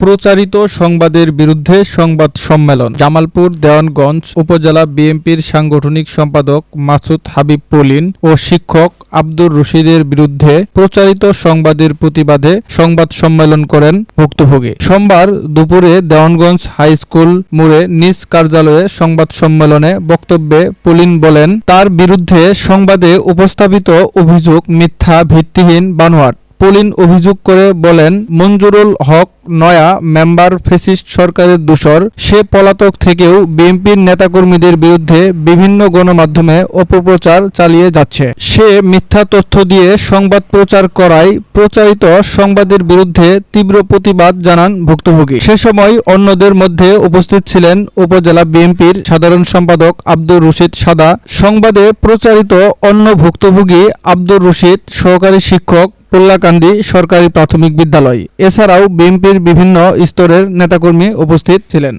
প্রচারিত সংবাদের বিরুদ্ধে সংবাদ সম্মেলন। জামালপুর, দেওয়ানগঞ্জ উপজেলা বিএনপির সাংগঠনিক সম্পাদক মাসুদ হাবিব পলিন ও শিক্ষক আব্দুর রশিদের বিরুদ্ধে প্রচারিত সংবাদের প্রতিবাদে সংবাদ সম্মেলন করেন ভুক্তভোগী। সোমবার দুপুরে দেওয়ানগঞ্জ হাই স্কুল মোড়ে নিজ কার্যালয়ে সংবাদ সম্মেলনে বক্তব্যে পলিন বলেন, তার বিরুদ্ধে সংবাদে উপস্থাপিত অভিযোগ মিথ্যা, ভিত্তিহীন, বানোয়াট। পলিন অভিযোগ করে বলেন, মঞ্জুরুল হক নয়া মেম্বার ফেসিস্ট সরকারের দূষর। সে পলাতক থেকেও বিএনপির নেতাকর্মীদের বিরুদ্ধে বিভিন্ন গণমাধ্যমে অপপ্রচার চালিয়ে যাচ্ছে। সে মিথ্যা তথ্য দিয়ে সংবাদ প্রচার করায় প্রচারিত সংবাদের বিরুদ্ধে তীব্র প্রতিবাদ জানান ভুক্তভোগী। সে সময় অন্যদের মধ্যে উপস্থিত ছিলেন উপজেলা বিএনপির সাধারণ সম্পাদক আব্দুর রশিদ সাদা। সংবাদে প্রচারিত অন্য ভুক্তভোগী আব্দুর রশিদ সহকারী শিক্ষক পোল্লাকান্দি সরকারি প্রাথমিক বিদ্যালয়। এছাড়াও বিএনপির বিভিন্ন স্তরের নেতাকর্মী উপস্থিত ছিলেন।